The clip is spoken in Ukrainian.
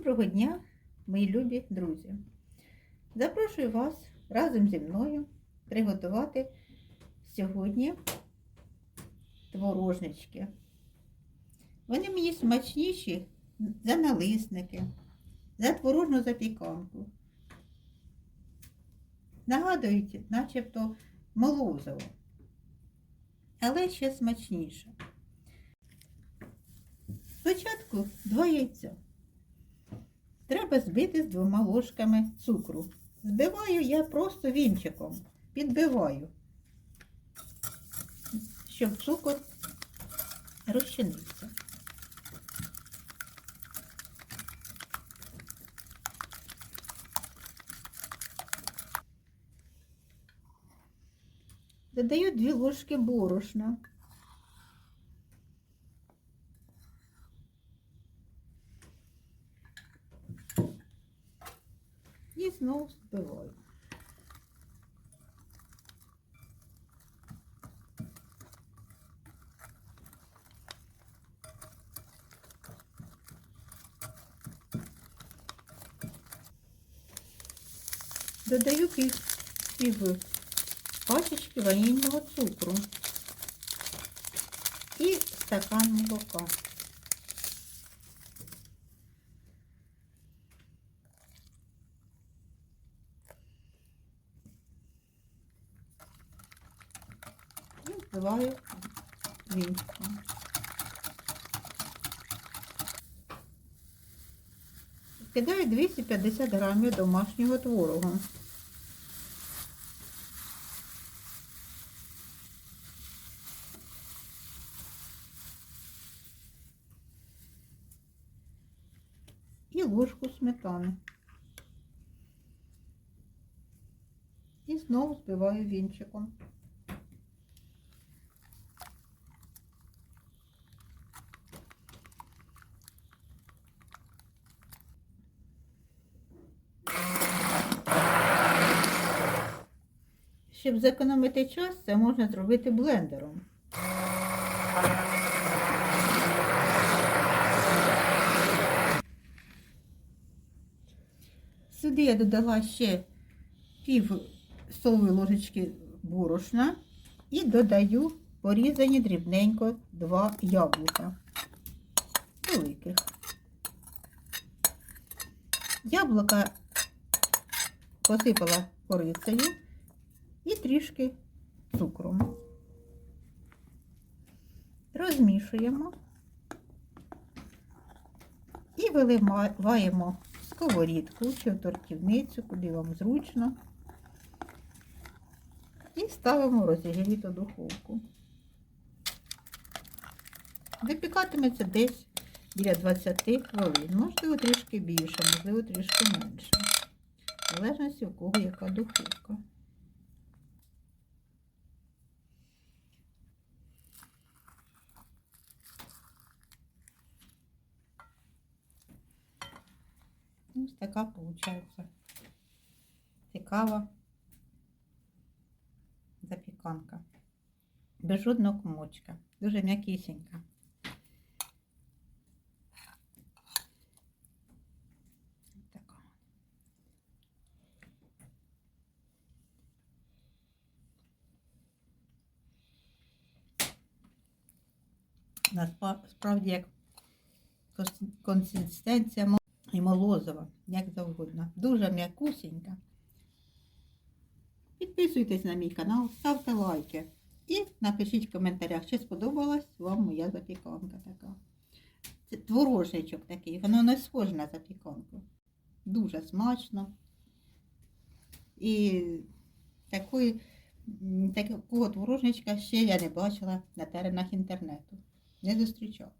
Доброго дня, мої любі друзі! Запрошую вас разом зі мною приготувати сьогодні творожнички. Вони мені смачніші за налисники, за творожну запіканку. Нагадують, начебто молозиво, але ще смачніше. Спочатку два яйця. Треба збити з двома ложками цукру. Збиваю я просто вінчиком, підбиваю, щоб цукор розчинився. Додаю дві ложки борошна. І знову збиваю. Додаю пів, пів пачечки ванільного цукру і стакан молока. І вбиваю вінчиком. Кидаю 250 грамів домашнього творогу. І ложку сметани. І знову збиваю вінчиком. Щоб зекономити час, це можна зробити блендером. Сюди я додала ще пів столової ложечки борошна і додаю порізані дрібненько два яблука великих. Яблука посипала корицею і трішки цукром. Розмішуємо і виливаємо сковорідку чи в тортівницю, куди вам зручно. І ставимо розігріту духовку. Випікатиметься десь біля 20 хвилин, можливо, трішки більше, можливо, трішки менше. В залежності у кого яка духовка. Ось така виходить цікава запіканка. Без жодного комочка. Дуже м'якісінька. Насправді як консистенція і молозива, як завгодно. Дуже м'якусінька. Підписуйтесь на мій канал, ставте лайки і напишіть в коментарях, чи сподобалась вам моя запіканка така. Це творожничок такий, воно не схоже на запіканку. Дуже смачно. І такої, такого творожничка ще я не бачила на теренах інтернету. Не зустрічала.